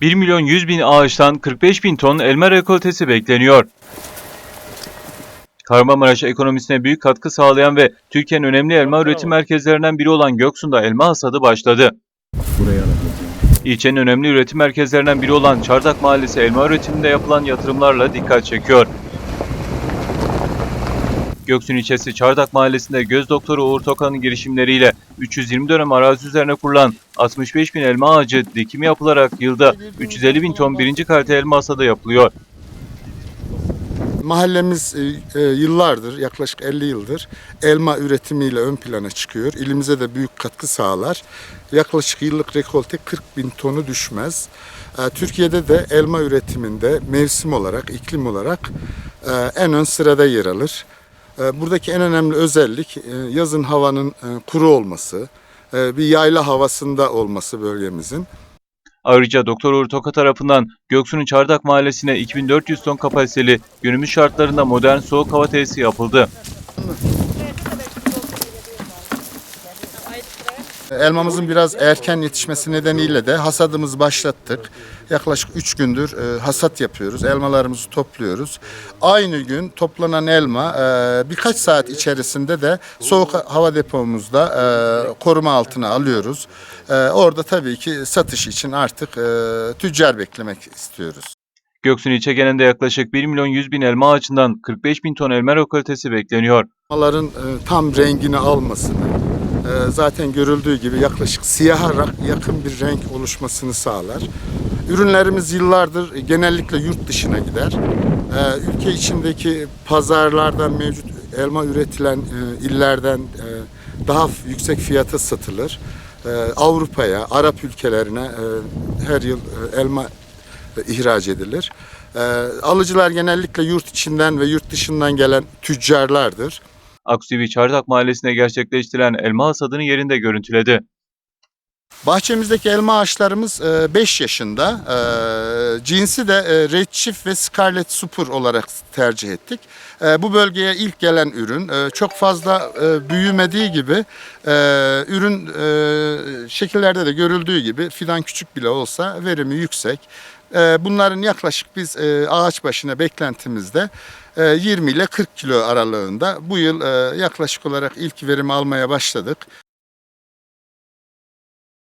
1 milyon 100 bin ağaçtan 45 bin ton elma rekoltesi bekleniyor. Kahramanmaraş ekonomisine büyük katkı sağlayan ve Türkiye'nin önemli elma üretim merkezlerinden biri olan Göksu'nda elma hasadı başladı. İlçenin önemli üretim merkezlerinden biri olan Çardak Mahallesi elma üretiminde yapılan yatırımlarla dikkat çekiyor. Göksun ilçesi Çardak Mahallesi'nde göz doktoru Uğur Tokan'ın girişimleriyle 320 dönem arazi üzerine kurulan 65 bin elma ağacı dikimi yapılarak yılda 350 bin ton birinci kalite elma hasadı yapılıyor. Mahallemiz e, e, yıllardır, yaklaşık 50 yıldır elma üretimiyle ön plana çıkıyor. İlimize de büyük katkı sağlar. Yaklaşık yıllık rekolte 40 bin tonu düşmez. E, Türkiye'de de elma üretiminde mevsim olarak, iklim olarak en ön sırada yer alır. E, Buradaki en önemli özellik e, yazın havanın e, kuru olması, e, bir yayla havasında olması bölgemizin. Ayrıca Doktor Uğur Toka tarafından Göksu'nun Çardak Mahallesi'ne 2400 ton kapasiteli günümüz şartlarında modern soğuk hava tesisi yapıldı. Elmamızın biraz erken yetişmesi nedeniyle de hasadımızı başlattık. Yaklaşık 3 gündür e, hasat yapıyoruz. Elmalarımızı topluyoruz. Aynı gün toplanan elma e, birkaç saat içerisinde de soğuk hava depomuzda e, koruma altına alıyoruz. E, orada tabii ki satış için artık e, tüccar beklemek istiyoruz. Göksun ilçe genelinde yaklaşık 1 milyon 100 bin elma ağacından 45 bin ton elma rekoltesi bekleniyor. Elmaların e, tam rengini almasını, e, zaten görüldüğü gibi yaklaşık siyaha yakın bir renk oluşmasını sağlar. Ürünlerimiz yıllardır genellikle yurt dışına gider. E, Ülke içindeki pazarlardan mevcut elma üretilen e, illerden e, daha yüksek fiyata satılır. E, Avrupa'ya, Arap ülkelerine e, her yıl e, elma e, ihraç edilir. E, Alıcılar genellikle yurt içinden ve yurt dışından gelen tüccarlardır. Aksubi Çardak Mahallesi'nde gerçekleştirilen elma hasadını yerinde görüntüledi. Bahçemizdeki elma ağaçlarımız 5 yaşında. E, Cinsi de e, Red Chief ve Scarlet Super olarak tercih ettik. E, Bu bölgeye ilk gelen ürün e, çok fazla e, büyümediği gibi e, ürün e, şekillerde de görüldüğü gibi fidan küçük bile olsa verimi yüksek. E, Bunların yaklaşık biz e, ağaç başına beklentimizde e, 20 ile 40 kilo aralığında. Bu yıl e, yaklaşık olarak ilk verimi almaya başladık.